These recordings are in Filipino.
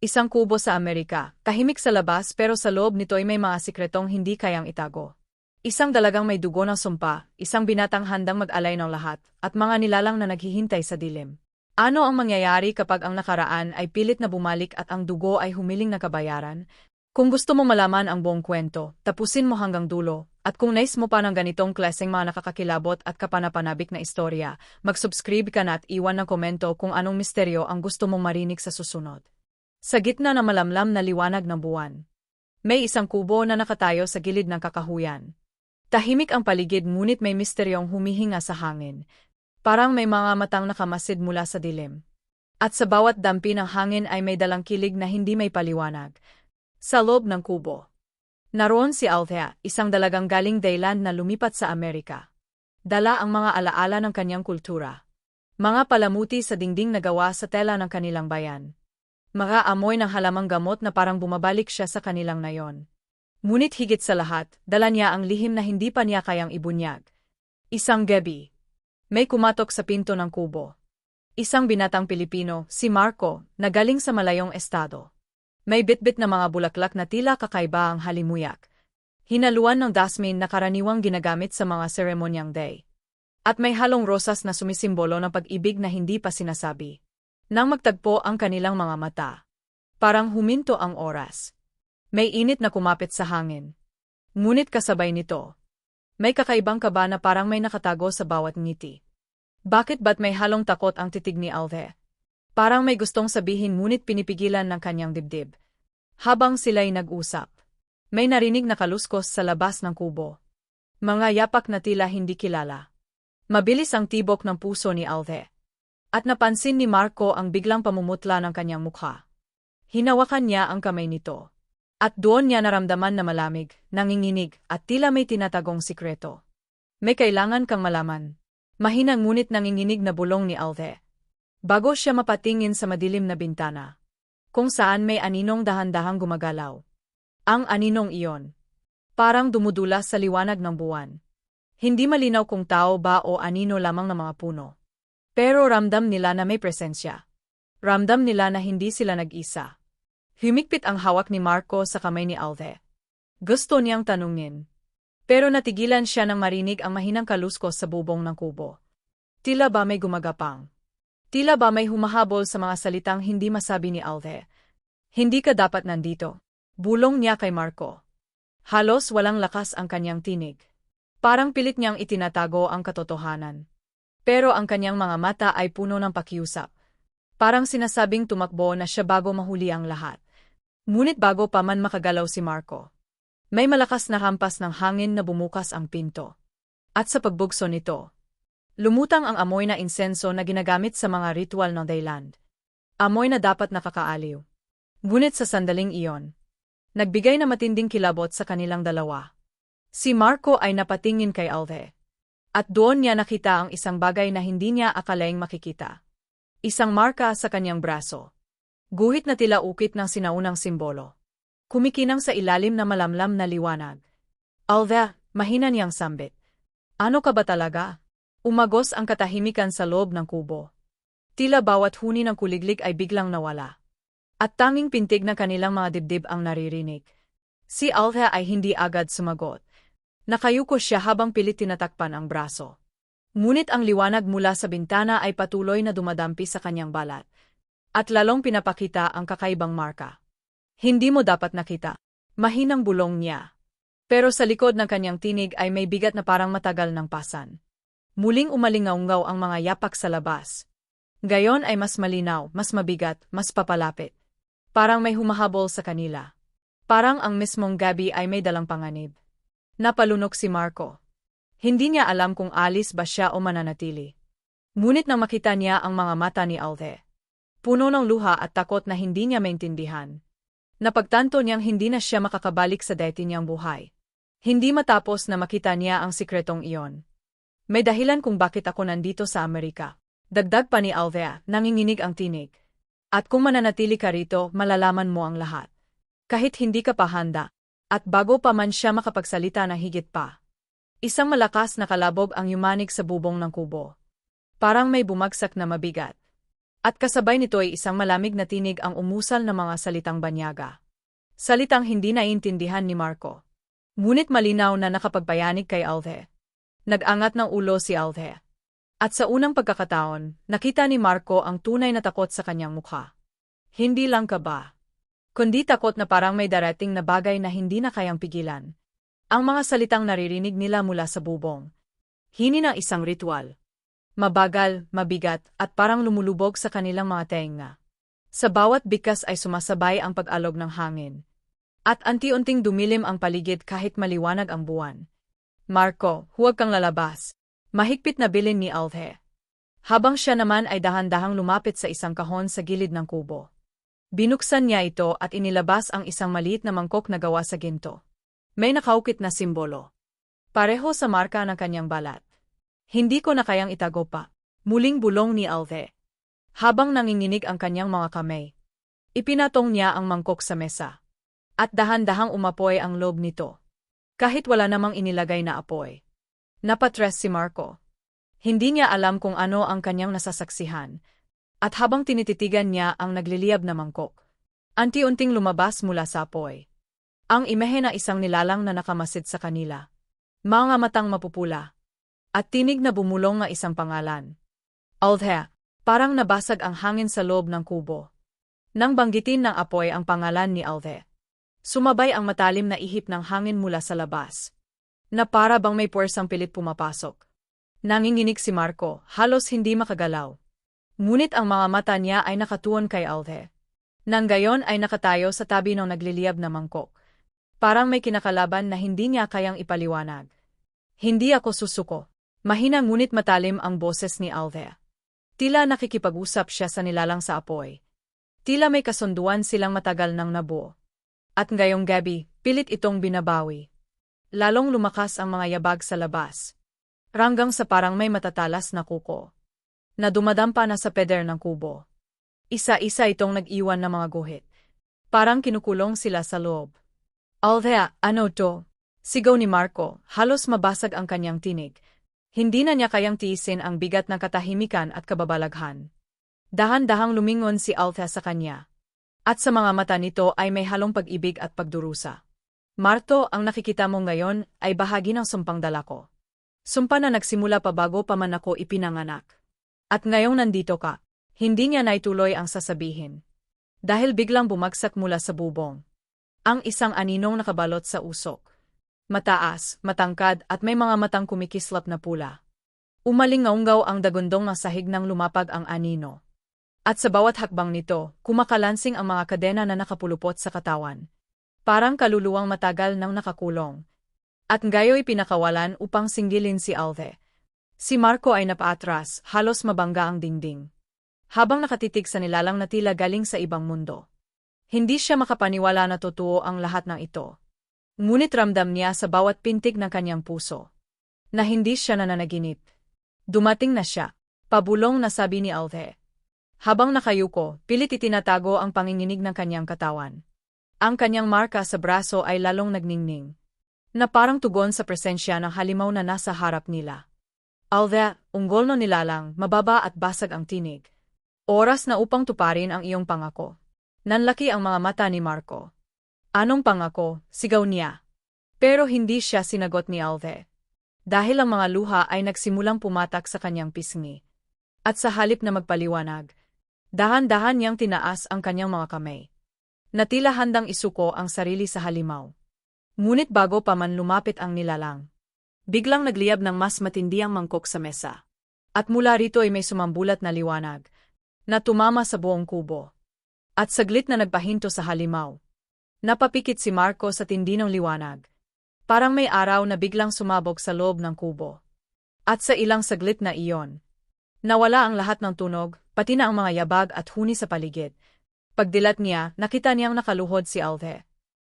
Isang kubo sa Amerika, tahimik sa labas pero sa loob nito ay may mga sikretong hindi kayang itago. Isang dalagang may dugo ng sumpa, isang binatang handang mag-alay ng lahat, at mga nilalang na naghihintay sa dilim. Ano ang mangyayari kapag ang nakaraan ay pilit na bumalik at ang dugo ay humiling na kabayaran? Kung gusto mo malaman ang buong kwento, tapusin mo hanggang dulo, at kung nais mo pa ng ganitong klaseng mga nakakakilabot at kapanapanabik na istorya, mag-subscribe ka na at iwan ng komento kung anong misteryo ang gusto mong marinig sa susunod. Sa gitna ng malamlam na liwanag ng buwan, may isang kubo na nakatayo sa gilid ng kakahuyan. Tahimik ang paligid ngunit may misteryong humihinga sa hangin. Parang may mga matang nakamasid mula sa dilim. At sa bawat dampi ng hangin ay may dalang kilig na hindi may paliwanag. Sa loob ng kubo. Naroon si Althea, isang dalagang galing Dayland na lumipat sa Amerika. Dala ang mga alaala ng kanyang kultura. Mga palamuti sa dingding na gawa sa tela ng kanilang bayan. Mga amoy ng halamang gamot na parang bumabalik siya sa kanilang nayon. Ngunit higit sa lahat, dala niya ang lihim na hindi pa niya kayang ibunyag. Isang gabi. May kumatok sa pinto ng kubo. Isang binatang Pilipino, si Marco, na galing sa malayong estado. May bitbit na mga bulaklak na tila kakaiba ang halimuyak. Hinaluan ng dasmin na karaniwang ginagamit sa mga seremonyang day. At may halong rosas na sumisimbolo ng pag-ibig na hindi pa sinasabi. Nang magtagpo ang kanilang mga mata, parang huminto ang oras. May init na kumapit sa hangin. Ngunit kasabay nito, may kakaibang kaba na parang may nakatago sa bawat ngiti. Bakit ba't may halong takot ang titig ni Alve? Parang may gustong sabihin ngunit pinipigilan ng kanyang dibdib. Habang sila'y nag-usap, may narinig na kaluskos sa labas ng kubo. Mga yapak na tila hindi kilala. Mabilis ang tibok ng puso ni Alve. At napansin ni Marco ang biglang pamumutla ng kanyang mukha. Hinawakan niya ang kamay nito. At doon niya naramdaman na malamig, nanginginig, at tila may tinatagong sikreto. May kailangan kang malaman. Mahina ngunit nanginginig na bulong ni Alve. Bago siya mapatingin sa madilim na bintana. Kung saan may aninong dahan-dahang gumagalaw. Ang aninong iyon. Parang dumudulas sa liwanag ng buwan. Hindi malinaw kung tao ba o anino lamang ng mga puno. Pero ramdam nila na may presensya. Ramdam nila na hindi sila nag-isa. Humikpit ang hawak ni Marco sa kamay ni Alve. Gusto niyang tanungin. Pero natigilan siya nang marinig ang mahinang kaluskos sa bubong ng kubo. Tila ba may gumagapang? Tila ba may humahabol sa mga salitang hindi masabi ni Alve? Hindi ka dapat nandito. Bulong niya kay Marco. Halos walang lakas ang kanyang tinig. Parang pilit niyang itinatago ang katotohanan. Pero ang kanyang mga mata ay puno ng pakiusap. Parang sinasabing tumakbo na siya bago mahuli ang lahat. Ngunit bago pa man makagalaw si Marco. May malakas na hampas ng hangin na bumukas ang pinto. At sa pagbugso nito, lumutang ang amoy na insenso na ginagamit sa mga ritual ng Dayland. Amoy na dapat nakakaaliw. Ngunit sa sandaling iyon, nagbigay na matinding kilabot sa kanilang dalawa. Si Marco ay napatingin kay Alve. At doon niya nakita ang isang bagay na hindi niya akalaing makikita. Isang marka sa kanyang braso. Guhit na tila ukit ng sinaunang simbolo. Kumikinang sa ilalim na malamlam na liwanag. Alva, mahina niyang sambit. Ano ka ba talaga? Umagos ang katahimikan sa loob ng kubo. Tila bawat huni ng kuliglig ay biglang nawala. At tanging pintig ng kanilang mga dibdib ang naririnig. Si Alva ay hindi agad sumagot. Nakayuko siya habang pilit tinatakpan ang braso. Ngunit ang liwanag mula sa bintana ay patuloy na dumadampi sa kanyang balat. At lalong pinapakita ang kakaibang marka. Hindi mo dapat nakita. Mahinang bulong niya. Pero sa likod ng kanyang tinig ay may bigat na parang matagal ng pasan. Muling umalingaungaw ang mga yapak sa labas. Gayon ay mas malinaw, mas mabigat, mas papalapit. Parang may humahabol sa kanila. Parang ang mismong gabi ay may dalang panganib. Napalunok si Marco. Hindi niya alam kung alis ba siya o mananatili. Ngunit nang makita niya ang mga mata ni Alde. Puno ng luha at takot na hindi niya maintindihan. Napagtanto niyang hindi na siya makakabalik sa dati niyang buhay. Hindi matapos na makita niya ang sikretong iyon. May dahilan kung bakit ako nandito sa Amerika. Dagdag pa ni Alvea, nanginginig ang tinig. At kung mananatili ka rito, malalaman mo ang lahat. Kahit hindi ka pa handa, at bago pa man siya makapagsalita ng higit pa. Isang malakas na kalabog ang yumanig sa bubong ng kubo. Parang may bumagsak na mabigat. At kasabay nito ay isang malamig na tinig ang umusal na mga salitang banyaga. Salitang hindi naiintindihan ni Marco. Ngunit malinaw na nakapagpayanig kay Alve. Nag-angat ng ulo si Alve. At sa unang pagkakataon, nakita ni Marco ang tunay na takot sa kanyang mukha. Hindi lang kaba. Kundi takot na parang may darating na bagay na hindi na kayang pigilan. Ang mga salitang naririnig nila mula sa bubong. Hini ng isang ritual. Mabagal, mabigat, at parang lumulubog sa kanilang mga tenga. Sa bawat bikas ay sumasabay ang pag-alog ng hangin. At anti-unting dumilim ang paligid kahit maliwanag ang buwan. Marco, huwag kang lalabas. Mahigpit na bilin ni Alve. Habang siya naman ay dahan-dahang lumapit sa isang kahon sa gilid ng kubo. Binuksan niya ito at inilabas ang isang maliit na mangkok na gawa sa ginto. May nakaukit na simbolo. Pareho sa marka ng kanyang balat. Hindi ko na kayang itago pa. Muling bulong ni Alve. Habang nanginginig ang kanyang mga kamay. Ipinatong niya ang mangkok sa mesa. At dahan-dahang umapoy ang loob nito. Kahit wala namang inilagay na apoy. Napatres si Marco. Hindi niya alam kung ano ang kanyang nasasaksihan. At habang tinititigan niya ang nagliliyab na mangkok. Anti-unting lumabas mula sa apoy. Ang imehe na isang nilalang na nakamasid sa kanila. Mga matang mapupula. At tinig na bumulong nga isang pangalan. Aldhea, parang nabasag ang hangin sa loob ng kubo. Nang banggitin ng apoy ang pangalan ni Alde. Sumabay ang matalim na ihip ng hangin mula sa labas. Na para bang may puwersang pilit pumapasok. Nanginginig si Marco, halos hindi makagalaw. Ngunit ang mga mata niya ay nakatuon kay Alde. Nang gayon ay nakatayo sa tabi ng nagliliyab na mangkok. Parang may kinakalaban na hindi niya kayang ipaliwanag. Hindi ako susuko. Mahina ngunit matalim ang boses ni Althea. Tila nakikipag-usap siya sa nilalang sa apoy. Tila may kasunduan silang matagal nang nabuo. At ngayong gabi, pilit itong binabawi. Lalong lumakas ang mga yabag sa labas. Ranggang sa parang may matatalas na kuko. Na dumadampa na sa peder ng kubo. Isa-isa itong nag-iwan ng mga guhit. Parang kinukulong sila sa loob. Althea, ano to? Sigaw ni Marco, halos mabasag ang kanyang tinig. Hindi na niya kayang tiisin ang bigat ng katahimikan at kababalaghan. Dahan-dahang lumingon si Althea sa kanya. At sa mga mata nito ay may halong pag-ibig at pagdurusa. Marto, ang nakikita mo ngayon ay bahagi ng sumpang dala ko. Sumpa na nagsimula pa bago pa man ako ipinanganak. At ngayong nandito ka, hindi niya naituloy ang sasabihin. Dahil biglang bumagsak mula sa bubong. Ang isang aninong nakabalot sa usok. Mataas, matangkad at may mga matang kumikislap na pula. Umalingaunggaw ang dagundong ng sahig nang lumapag ang anino. At sa bawat hakbang nito, kumakalansing ang mga kadena na nakapulupot sa katawan. Parang kaluluwang matagal nang nakakulong. At gayo'y pinakawalan upang singgilin si Alve. Si Marco ay napaatras, halos mabangga ang dingding. Habang nakatitig sa nilalang na tila galing sa ibang mundo. Hindi siya makapaniwala na totoo ang lahat ng ito. Ngunit ramdam niya sa bawat pintig ng kanyang puso. Na hindi siya nananaginip. Dumating na siya. Pabulong na sabi ni Alve. Habang nakayuko, pilit itinatago ang panginginig ng kanyang katawan. Ang kanyang marka sa braso ay lalong nagningning. Na parang tugon sa presensya ng halimaw na nasa harap nila. Alve, unggol no nilalang, mababa at basag ang tinig. Oras na upang tuparin ang iyong pangako. Nanlaki ang mga mata ni Marco. Anong pangako, sigaw niya. Pero hindi siya sinagot ni Alve. Dahil ang mga luha ay nagsimulang pumatak sa kanyang pisngi. At sa halip na magpaliwanag, dahan-dahan niyang tinaas ang kanyang mga kamay. Natila handang isuko ang sarili sa halimaw. Ngunit bago pa man lumapit ang nilalang, biglang nagliyab ng mas matindi ang mangkok sa mesa. At mula rito ay may sumambulat na liwanag, na tumama sa buong kubo. At saglit na nagpahinto sa halimaw, Napapikit si Marco sa tindi ng liwanag. Parang may araw na biglang sumabog sa loob ng kubo. At sa ilang saglit na iyon, nawala ang lahat ng tunog, pati na ang mga yabag at huni sa paligid. Pagdilat niya, nakita niyang nakaluhod si Alve.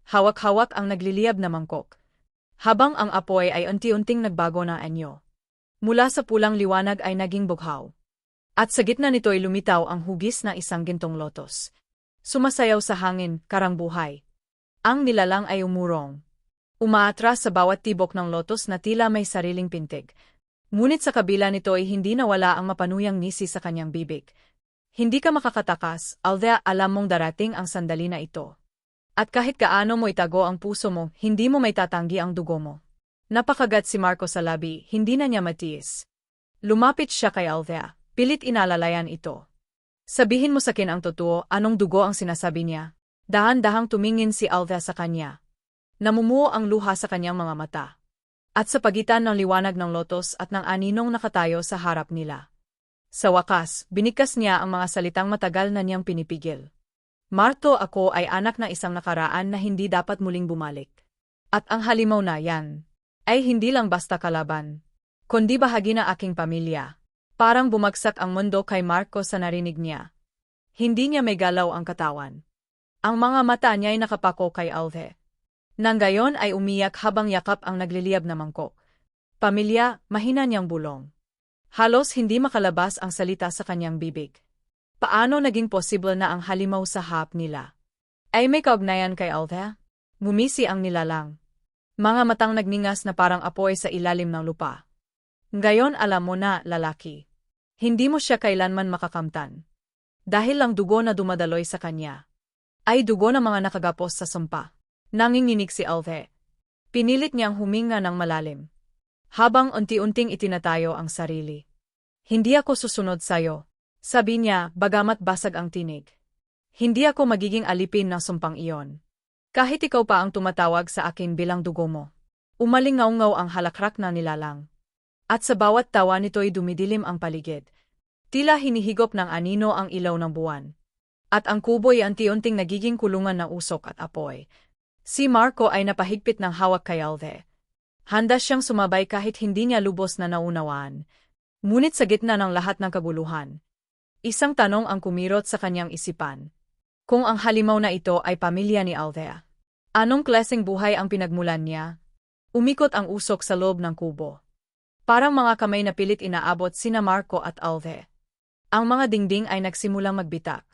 Hawak-hawak ang nagliliyab na mangkok. Habang ang apoy ay unti-unting nagbago na anyo. Mula sa pulang liwanag ay naging bughaw. At sa gitna nito ay lumitaw ang hugis na isang gintong lotos. Sumasayaw sa hangin, karang buhay. Ang nilalang ay umurong. Umaatras sa bawat tibok ng lotos na tila may sariling pintig. Ngunit sa kabila nito ay hindi nawala ang mapanuyang nisi sa kanyang bibig. Hindi ka makakatakas, Althea alam mong darating ang sandali na ito. At kahit kaano mo itago ang puso mo, hindi mo may tatanggi ang dugo mo. Napakagat si Marco sa labi, hindi na niya matiis. Lumapit siya kay Althea, pilit inalalayan ito. Sabihin mo sa akin ang totoo, anong dugo ang sinasabi niya? Dahan-dahang tumingin si Althea sa kanya. Namumuo ang luha sa kanyang mga mata. At sa pagitan ng liwanag ng lotos at ng aninong nakatayo sa harap nila. Sa wakas, binikas niya ang mga salitang matagal na niyang pinipigil. Marto ako ay anak ng isang nakaraan na hindi dapat muling bumalik. At ang halimaw na yan, ay hindi lang basta kalaban, kundi bahagi ng aking pamilya. Parang bumagsak ang mundo kay Marco sa narinig niya. Hindi niya may galaw ang katawan. Ang mga mata niya ay nakapako kay Alve. Nang gayon ay umiyak habang yakap ang nagliliyab na mangkok. Pamilya, mahina niyang bulong. Halos hindi makalabas ang salita sa kanyang bibig. Paano naging posible na ang halimaw sa hap nila? Ay may kaugnayan kay Althea? Mumisi ang nilalang. Mga matang nagningas na parang apoy sa ilalim ng lupa. Ngayon alam mo na, lalaki. Hindi mo siya kailanman makakamtan. Dahil lang dugo na dumadaloy sa kanya. Ay dugo ng mga nakagapos sa sumpa. Nanginginig si Alve. Pinilit niyang huminga ng malalim. Habang unti-unting itinatayo ang sarili. Hindi ako susunod sa'yo. Sabi niya, bagamat basag ang tinig. Hindi ako magiging alipin ng sumpang iyon. Kahit ikaw pa ang tumatawag sa akin bilang dugo mo. Umalingaw-ngaw ang halakrak na nilalang. At sa bawat tawa nito'y dumidilim ang paligid. Tila hinihigop ng anino ang ilaw ng buwan. At ang kubo'y anti-unting nagiging kulungan ng usok at apoy. Si Marco ay napahigpit ng hawak kay Alve. Handa siyang sumabay kahit hindi niya lubos na naunawaan. Ngunit sa gitna ng lahat ng kabuluhan. Isang tanong ang kumirot sa kanyang isipan. Kung ang halimaw na ito ay pamilya ni Althea. Anong klaseng buhay ang pinagmulan niya? Umikot ang usok sa loob ng kubo. Parang mga kamay na pilit inaabot sina Marco at Alve. Ang mga dingding ay nagsimulang magbitak.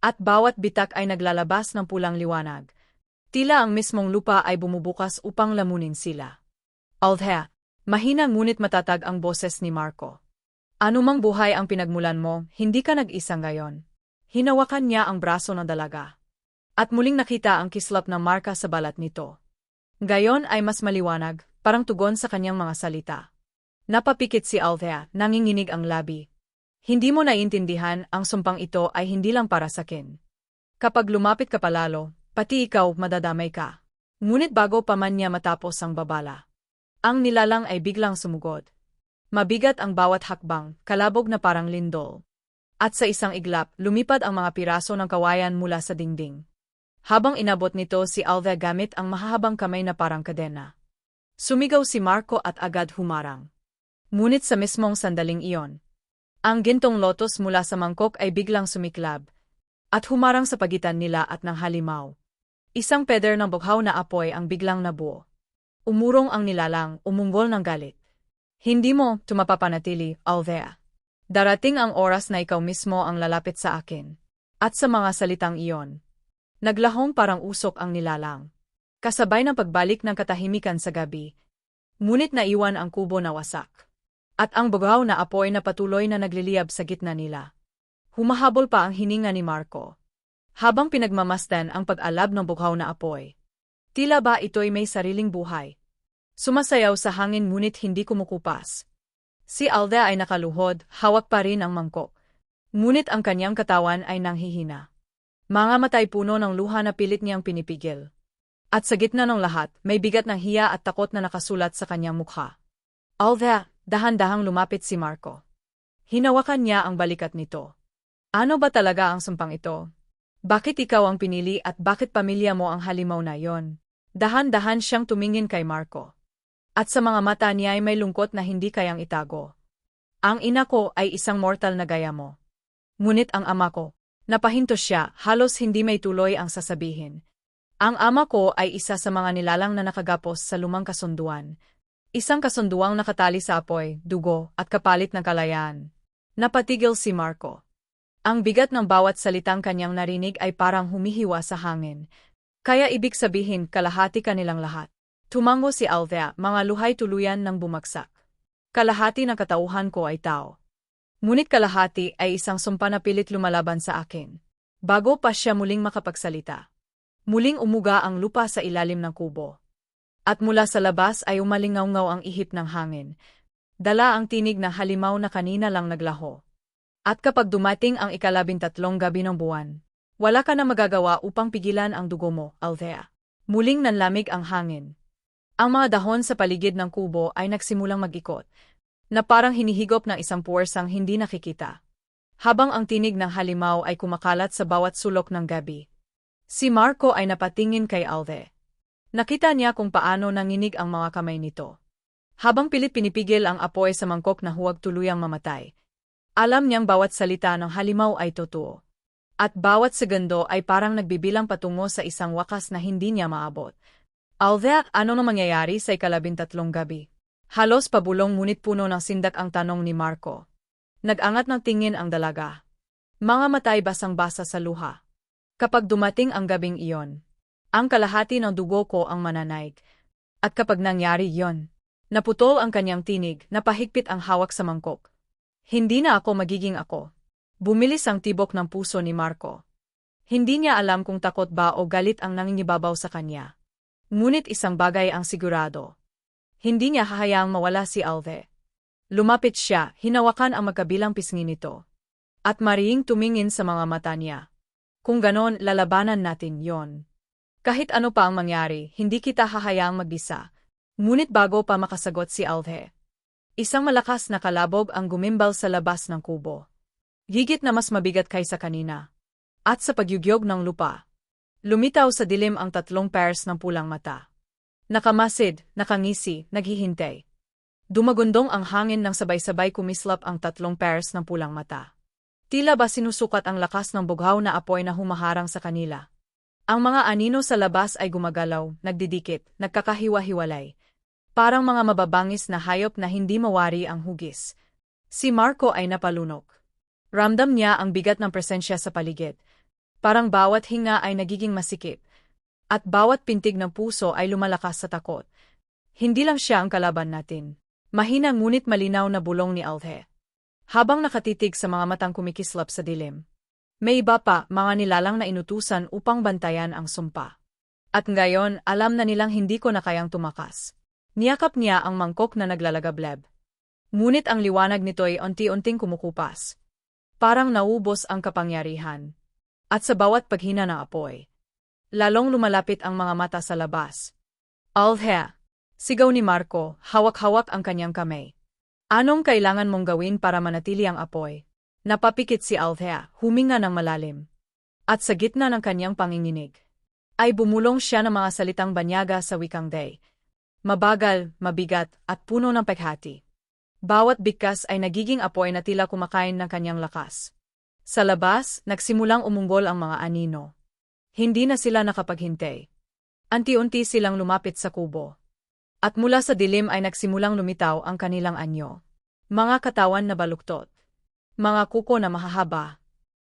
At bawat bitak ay naglalabas ng pulang liwanag. Tila ang mismong lupa ay bumubukas upang lamunin sila. Althea, mahina ngunit matatag ang boses ni Marco. Anumang buhay ang pinagmulan mo, hindi ka nag-isa ngayon. Hinawakan niya ang braso ng dalaga. At muling nakita ang kislap ng marka sa balat nito. Gayon ay mas maliwanag, parang tugon sa kanyang mga salita. Napapikit si Althea, nanginginig ang labi. Hindi mo naiintindihan, ang sumpang ito ay hindi lang para sa akin. Kapag lumapit ka palalo, pati ikaw madadamay ka. Ngunit bago pa man niya matapos ang babala. Ang nilalang ay biglang sumugod. Mabigat ang bawat hakbang, kalabog na parang lindol. At sa isang iglap, lumipad ang mga piraso ng kawayan mula sa dingding. Habang inabot nito si Alva gamit ang mahahabang kamay na parang kadena. Sumigaw si Marco at agad humarang. Ngunit sa mismong sandaling iyon, ang gintong lotos mula sa mangkok ay biglang sumiklab at humarang sa pagitan nila at ng halimaw. Isang peder ng bughaw na apoy ang biglang nabuo. Umurong ang nilalang, umunggol ng galit. Hindi mo tumapapanatili, Althea. Darating ang oras na ikaw mismo ang lalapit sa akin. At sa mga salitang iyon. Naglahong parang usok ang nilalang. Kasabay ng pagbalik ng katahimikan sa gabi. Ngunit naiwan ang kubo na wasak. At ang bughaw na apoy na patuloy na nagliliyab sa gitna nila. Humahabol pa ang hininga ni Marco. Habang pinagmamasdan ang pag-alab ng bughaw na apoy. Tila ba ito'y may sariling buhay? Sumasayaw sa hangin ngunit hindi kumukupas. Si Alda ay nakaluhod, hawak pa rin ang mangkok. Ngunit ang kanyang katawan ay nanghihina. Mga matay puno ng luha na pilit niyang pinipigil. At sa gitna ng lahat, may bigat ng hiya at takot na nakasulat sa kanyang mukha. Alda, dahan-dahang lumapit si Marco. Hinawakan niya ang balikat nito. Ano ba talaga ang sumpang ito? Bakit ikaw ang pinili at bakit pamilya mo ang halimaw na yon? Dahan-dahan siyang tumingin kay Marco. At sa mga mata niya ay may lungkot na hindi kayang itago. Ang ina ko ay isang mortal na gaya mo. Ngunit ang ama ko, napahinto siya, halos hindi may tuloy ang sasabihin. Ang ama ko ay isa sa mga nilalang na nakagapos sa lumang kasunduan, Isang kasunduang nakatali sa apoy, dugo, at kapalit ng kalayaan. Napatigil si Marco. Ang bigat ng bawat salitang kanyang narinig ay parang humihiwa sa hangin. Kaya ibig sabihin kalahati kanilang lahat. Tumango si Althea, mga luhay tuluyan ng bumagsak. Kalahati ng katauhan ko ay tao. Ngunit kalahati ay isang sumpa na pilit lumalaban sa akin. Bago pa siya muling makapagsalita. Muling umuga ang lupa sa ilalim ng kubo. At mula sa labas ay umalingaw-ngaw ang ihip ng hangin. Dala ang tinig na halimaw na kanina lang naglaho. At kapag dumating ang ikalabintatlong gabi ng buwan, wala ka na magagawa upang pigilan ang dugo mo, Althea. Muling nanlamig ang hangin. Ang mga dahon sa paligid ng kubo ay nagsimulang mag-ikot, na parang hinihigop ng isang puwersang hindi nakikita habang ang tinig ng halimaw ay kumakalat sa bawat sulok ng gabi. Si Marco ay napatingin kay Alde. Nakita niya kung paano nanginig ang mga kamay nito. Habang pilit pinipigil ang apoy sa mangkok na huwag tuluyang mamatay. Alam niyang bawat salita ng halimaw ay totoo. At bawat segundo ay parang nagbibilang patungo sa isang wakas na hindi niya maabot. Alde, ano na mangyayari sa ikalabintatlong gabi? Halos pabulong ngunit puno ng sindak ang tanong ni Marco. Nag-angat ng tingin ang dalaga. Mga matay basang-basa sa luha. Kapag dumating ang gabing iyon, ang kalahati ng dugo ko ang mananaig. At kapag nangyari iyon, naputol ang kanyang tinig, napahigpit ang hawak sa mangkok. Hindi na ako magiging ako. Bumilis ang tibok ng puso ni Marco. Hindi niya alam kung takot ba o galit ang nangingibabaw sa kanya. Ngunit isang bagay ang sigurado. Hindi niya hahayaang mawala si Alve. Lumapit siya, hinawakan ang magkabilang pisngi nito. At mariing tumingin sa mga mata niya. Kung ganon, lalabanan natin yon. Kahit ano pa ang mangyari, hindi kita hahayaang mag-isa. Ngunit bago pa makasagot si Alve. Isang malakas na kalabog ang gumimbal sa labas ng kubo. Higit na mas mabigat kaysa kanina. At sa pagyugyog ng lupa. Lumitaw sa dilim ang tatlong pairs ng pulang mata. Nakamasid, nakangisi, naghihintay. Dumagundong ang hangin ng sabay-sabay kumislap ang tatlong pairs ng pulang mata. Tila ba sinusukat ang lakas ng bughaw na apoy na humaharang sa kanila. Ang mga anino sa labas ay gumagalaw, nagdidikit, nagkakahiwa-hiwalay. Parang mga mababangis na hayop na hindi mawari ang hugis. Si Marco ay napalunok. Ramdam niya ang bigat ng presensya sa paligid. Parang bawat hinga ay nagiging masikip. At bawat pintig ng puso ay lumalakas sa takot. Hindi lang siya ang kalaban natin. Mahina ngunit malinaw na bulong ni Althe. Habang nakatitig sa mga matang kumikislap sa dilim. May iba pa, mga nilalang na inutusan upang bantayan ang sumpa. At ngayon, alam na nilang hindi ko na kayang tumakas. Niyakap niya ang mangkok na naglalagableb. Ngunit ang liwanag nito ay unti-unting kumukupas. Parang naubos ang kapangyarihan. At sa bawat paghina ng apoy, lalong lumalapit ang mga mata sa labas. Althea, Sigaw ni Marco, hawak-hawak ang kanyang kamay. Anong kailangan mong gawin para manatili ang apoy? Napapikit si Althea, huminga ng malalim. At sa gitna ng kanyang panginginig, ay bumulong siya ng mga salitang banyaga sa wikang day. Mabagal, mabigat, at puno ng peghati. Bawat bigkas ay nagiging apoy na tila kumakain ng kanyang lakas. Sa labas, nagsimulang umunggol ang mga anino. Hindi na sila nakapaghintay. Anti-unti silang lumapit sa kubo. At mula sa dilim ay nagsimulang lumitaw ang kanilang anyo. Mga katawan na baluktot. Mga kuko na mahahaba.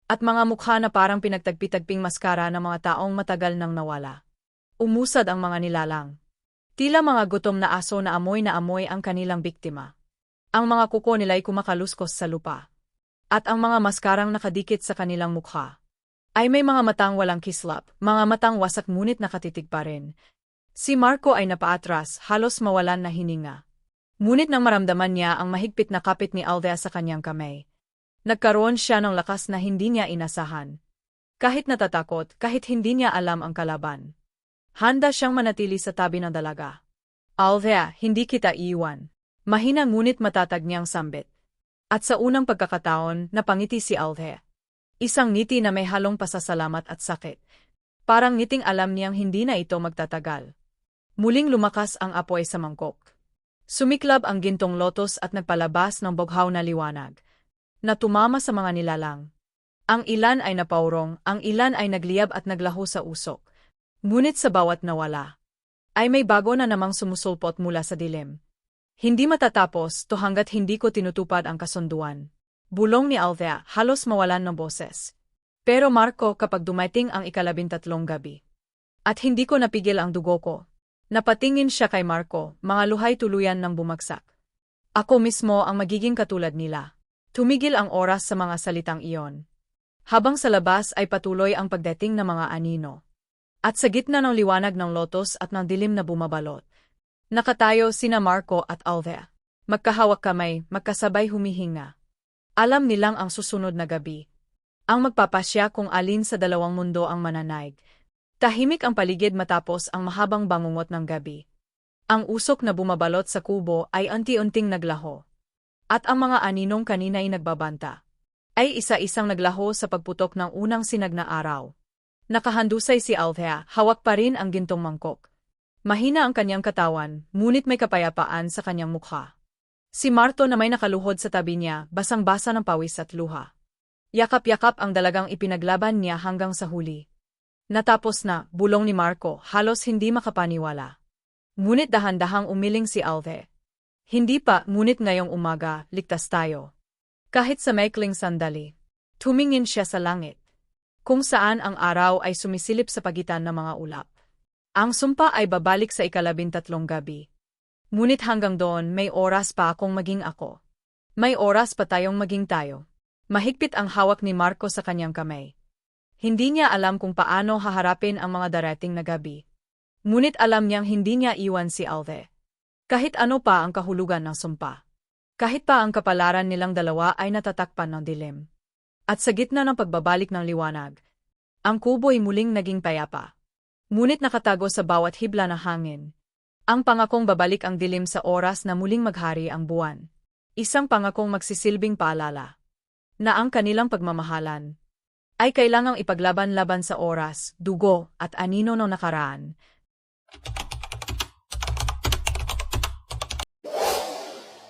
At mga mukha na parang pinagtagpi-tagping maskara ng mga taong matagal nang nawala. Umusad ang mga nilalang. Tila mga gutom na aso na amoy na amoy ang kanilang biktima. Ang mga kuko nila ay kumakaluskos sa lupa. At ang mga maskarang nakadikit sa kanilang mukha ay may mga matang walang kislap, mga matang wasak ngunit nakatitig pa rin, Si Marco ay napaatras, halos mawalan na hininga. Ngunit nang maramdaman niya ang mahigpit na kapit ni Aldea sa kanyang kamay. Nagkaroon siya ng lakas na hindi niya inasahan. Kahit natatakot, kahit hindi niya alam ang kalaban. Handa siyang manatili sa tabi ng dalaga. Aldea, hindi kita iiwan. Mahina ngunit matatag niyang sambit. At sa unang pagkakataon, napangiti si Aldea. Isang ngiti na may halong pasasalamat at sakit. Parang ngiting alam niyang hindi na ito magtatagal. Muling lumakas ang apoy sa mangkok. Sumiklab ang gintong lotos at nagpalabas ng boghaw na liwanag, na tumama sa mga nilalang. Ang ilan ay napaurong, ang ilan ay nagliyab at naglaho sa usok. Ngunit sa bawat nawala, ay may bago na namang sumusulpot mula sa dilim. Hindi matatapos to hanggat hindi ko tinutupad ang kasunduan. Bulong ni Althea, halos mawalan ng boses. Pero Marco kapag dumating ang ikalabintatlong gabi. At hindi ko napigil ang dugo ko, Napatingin siya kay Marco, mga luhay tuluyan ng bumagsak. Ako mismo ang magiging katulad nila. Tumigil ang oras sa mga salitang iyon. Habang sa labas ay patuloy ang pagdating ng mga anino. At sa gitna ng liwanag ng lotos at ng dilim na bumabalot. Nakatayo sina Marco at Alvea. Magkahawak kamay, magkasabay humihinga. Alam nilang ang susunod na gabi. Ang magpapasya kung alin sa dalawang mundo ang mananaig. Tahimik ang paligid matapos ang mahabang bangungot ng gabi. Ang usok na bumabalot sa kubo ay unti-unting naglaho. At ang mga aninong kanina ay nagbabanta. Ay isa-isang naglaho sa pagputok ng unang sinag na araw. Nakahandusay si Althea, hawak pa rin ang gintong mangkok. Mahina ang kanyang katawan, ngunit may kapayapaan sa kanyang mukha. Si Marto na may nakaluhod sa tabi niya, basang-basa ng pawis at luha. Yakap-yakap ang dalagang ipinaglaban niya hanggang sa huli. Natapos na, bulong ni Marco, halos hindi makapaniwala. Ngunit dahan-dahang umiling si Alve. Hindi pa, ngunit ngayong umaga, ligtas tayo. Kahit sa maikling sandali. Tumingin siya sa langit. Kung saan ang araw ay sumisilip sa pagitan ng mga ulap. Ang sumpa ay babalik sa ikalabintatlong gabi. Ngunit hanggang doon may oras pa akong maging ako. May oras pa tayong maging tayo. Mahigpit ang hawak ni Marco sa kanyang kamay. Hindi niya alam kung paano haharapin ang mga darating na gabi. Ngunit alam niyang hindi niya iwan si Alve. Kahit ano pa ang kahulugan ng sumpa. Kahit pa ang kapalaran nilang dalawa ay natatakpan ng dilim. At sa gitna ng pagbabalik ng liwanag, ang kubo'y muling naging payapa. Ngunit nakatago sa bawat hibla ng hangin. Ang pangakong babalik ang dilim sa oras na muling maghari ang buwan. Isang pangakong magsisilbing paalala. Na ang kanilang pagmamahalan ay kailangang ipaglaban-laban sa oras, dugo, at anino ng nakaraan.